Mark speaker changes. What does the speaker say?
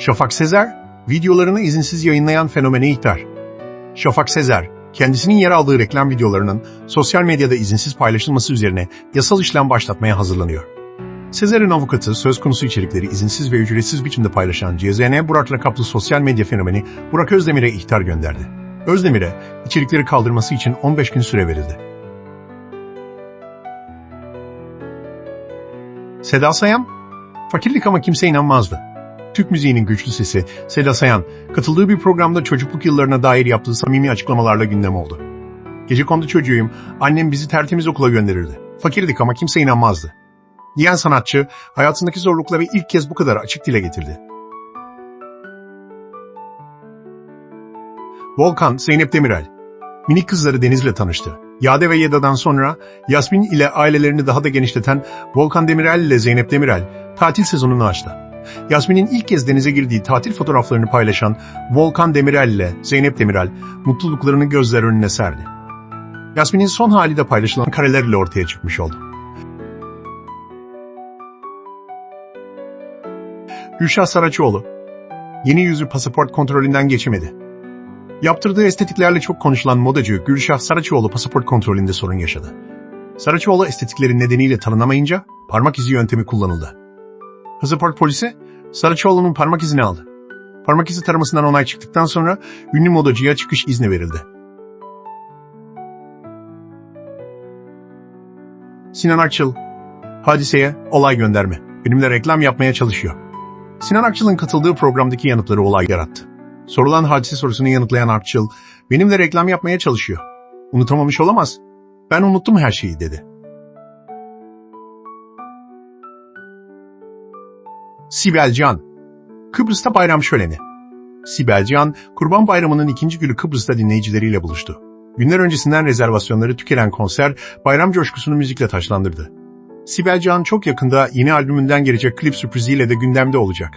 Speaker 1: Şafak Sezer, videolarını izinsiz yayınlayan fenomene ihtar. Şafak Sezer, kendisinin yer aldığı reklam videolarının sosyal medyada izinsiz paylaşılması üzerine yasal işlem başlatmaya hazırlanıyor. Sezer'in avukatı söz konusu içerikleri izinsiz ve ücretsiz biçimde paylaşan CZN Burak lakaplı sosyal medya fenomeni Burak Özdemir'e ihtar gönderdi. Özdemir'e içerikleri kaldırması için 15 gün süre verildi. Seda Sayan, fakirlik ama kimse inanmazdı. Türk müziğinin güçlü sesi Seda Sayan, katıldığı bir programda çocukluk yıllarına dair yaptığı samimi açıklamalarla gündem oldu. Gece kondu çocuğuyum, annem bizi tertemiz okula gönderirdi. Fakirdik ama kimse inanmazdı. Diyen sanatçı, hayatındaki zorlukları ilk kez bu kadar açık dile getirdi. Volkan, Zeynep Demirel. Minik kızları Deniz'le tanıştı. Yade ve Yeda'dan sonra Yasmin ile ailelerini daha da genişleten Volkan Demirel ile Zeynep Demirel tatil sezonunu açtı. Yasmin'in ilk kez denize girdiği tatil fotoğraflarını paylaşan Volkan Demirel ile Zeynep Demirel mutluluklarını gözler önüne serdi. Yasmin'in son hali de paylaşılan kareler ile ortaya çıkmış oldu. Gülşah Saraçoğlu, yeni yüzü pasaport kontrolünden geçemedi. Yaptırdığı estetiklerle çok konuşulan modacı Gülşah Saraçoğlu pasaport kontrolünde sorun yaşadı. Saraçoğlu estetikleri nedeniyle tanınamayınca parmak izi yöntemi kullanıldı. Pasaport polisi Saraçoğlu'nun parmak izini aldı. Parmak izi taramasından onay çıktıktan sonra ünlü modacıya çıkış izni verildi. Sinan Akçıl, hadiseye olay gönderme. Benimle reklam yapmaya çalışıyor. Sinan Akçıl'ın katıldığı programdaki yanıtları olay yarattı. Sorulan hadise sorusunu yanıtlayan Akçıl, benimle reklam yapmaya çalışıyor. Unutamamış olamaz. Ben unuttum her şeyi dedi. Sibel Can Kıbrıs'ta bayram şöleni. Sibel Can, Kurban Bayramı'nın ikinci günü Kıbrıs'ta dinleyicileriyle buluştu. Günler öncesinden rezervasyonları tükenen konser, bayram coşkusunu müzikle taşlandırdı. Sibel Can çok yakında yeni albümünden gelecek klip sürpriziyle de gündemde olacak.